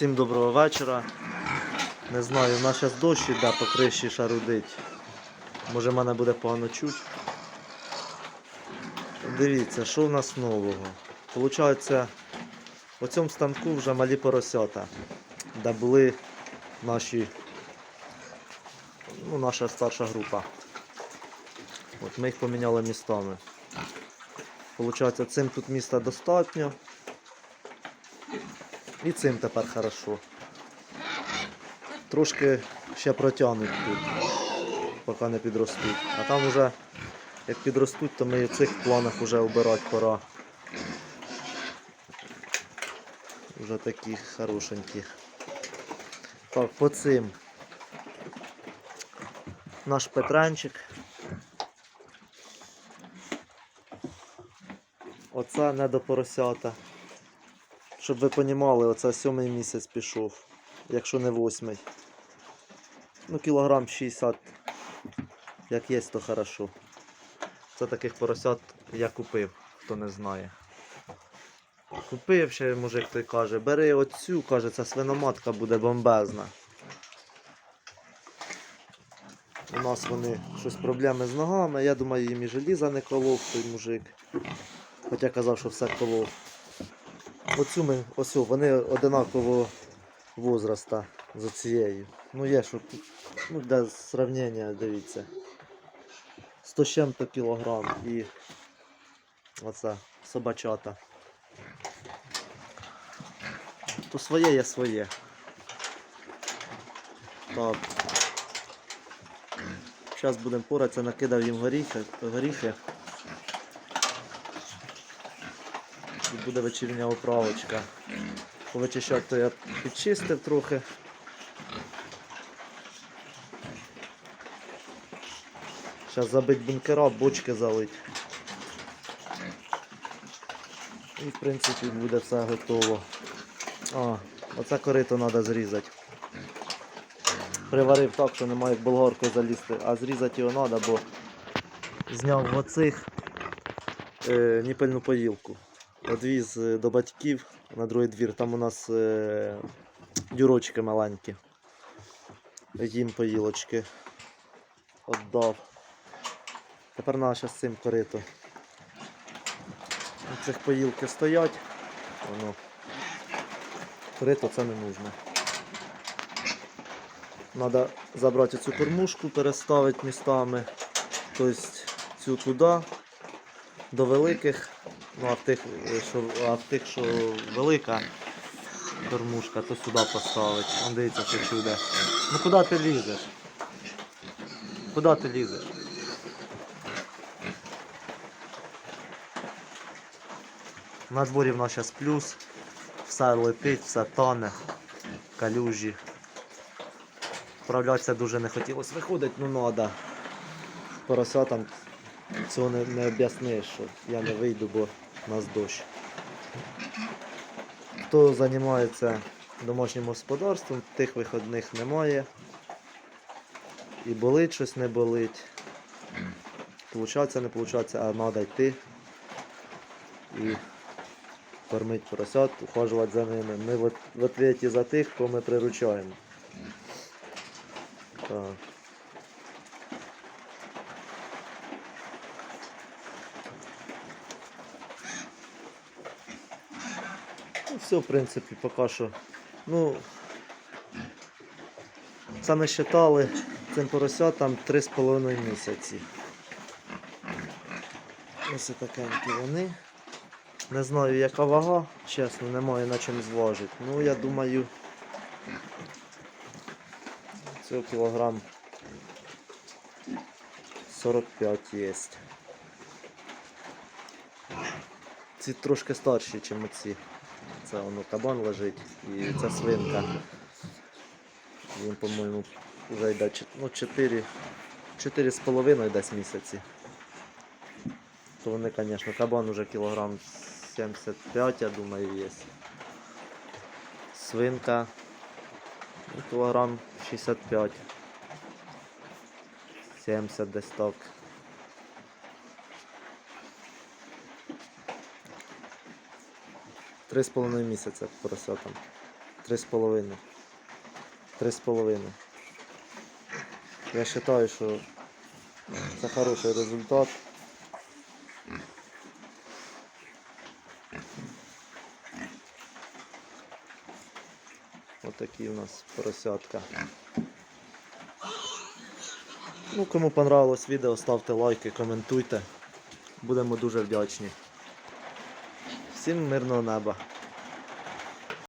Всім доброго вечора. Не знаю, у нас зараз дощ іде по криші шарудить. Може мене буде погано чуть. Дивіться, що в нас нового. Получається, у цьому станку вже малі поросята, де були наші, ну, наша старша група. От ми їх поміняли містами. Получається, цим тут міста достатньо. І цим тепер хорошо. Трошки ще протягнуть тут, поки не підростуть. А там вже, як підростуть, то ми в цих планах вже обирати пора. Вже такі хорошенькі. Так, по цим. Наш Петранчик. Оце не до поросята. Щоб ви понімали, оце сьомий місяць пішов, якщо не восьмий. Ну, кілограм 60, як є, то хорошо. Це таких поросят я купив, хто не знає. Купив ще мужик той каже, бери оцю, каже, ця свиноматка буде бомбезна. У нас вони щось проблеми з ногами, я думаю, їм і желіза не колов той мужик. Хоча казав, що все колов. Оцю ми, ось вони одинакового возраста з цією. Ну є, що ну для сравнення, дивіться. 100 з чим-то кілограм і оце собачата. То своє є своє. Так. Зараз будемо поратися, накидав їм горіхи, горіхи. І буде вечірня оправочка. Повичищати то я підчистив трохи. Зараз забить бункера, бочки залить. І в принципі буде все готово. А, оце корито треба зрізати. Приварив так, що немає як болгаркою залізти, а зрізати його треба, бо зняв оцих е, ніпельну поїлку. Одвіз е, до батьків на другий двір. Там у нас е, дюрочки маленькі. Їм поїлочки. Отдав. Тепер треба зараз цим корито. Цих поїлки стоять. Воно. Корито це не нужно. Треба забрати цю кормушку, переставити містами. Тобто цю туди, до великих. Ну, а в тих, що, а в тих, що велика кормушка, то сюди поставить. Он дивіться, що чуде. Ну куди ти лізеш? Куди ти лізеш? На дворі в нас зараз плюс. Все летить, все тоне, калюжі. Вправлятися дуже не хотілося. Виходить, ну треба. Поросятам цього не, не об'ясниш, що я не вийду, бо у нас дощ. Хто займається домашнім господарством, тих виходних немає. І болить щось не болить. Получається, не получається, а треба йти і кормити поросят, ухажувати за ними. Ми в, в за тих, кого ми приручаємо. Так. Ну, все, в принципі, поки що. Ну, ми считали цим поросятам 3,5 місяці. Ось такенькі вони. Не знаю, яка вага, чесно, немає на чим зважити. Ну, я думаю, цього кілограм 45 є. Ці трошки старші, ніж оці. Це воно кабан лежить і ця свинка. Він, по-моєму, вже йде ну, 4, 4 з половиною десь місяці. То вони, звісно, кабан уже кілограм 75, я думаю, є. Свинка ну, кілограм 65. 70 десь так. Три з половиною місяця поросятам. Три з половиною. Три з половиною. Я вважаю, що це хороший результат. Отакі у нас поросятка. Ну, кому понравилось відео, ставте лайки, коментуйте. Будемо дуже вдячні. Всім мирного неба.